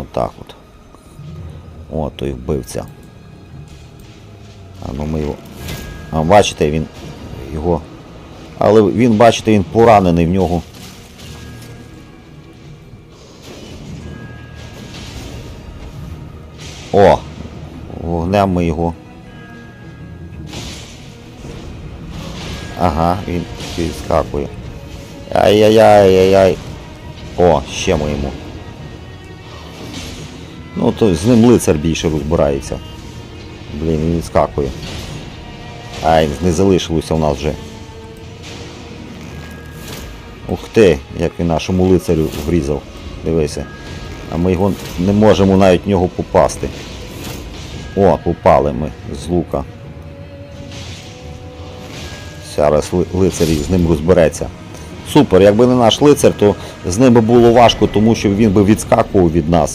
Отак от. О, той вбивця. А ну ми його. А бачите, він його. Але він, бачите, він поранений в нього. О! Вогнем ми його. Ага, він підскакує. Ай-яй-яй-яй-яй. О, ще ми йому. Ну, то з ним лицар більше розбирається. Блін, він відскакує. Ай, не залишилося у нас вже. Ух ти, як він нашому лицарю врізав. Дивися. А ми його не можемо навіть в нього попасти. О, попали ми з лука. Зараз лицар з ним розбереться. Супер, якби не наш лицар, то з ним би було важко, тому що він би відскакував від нас.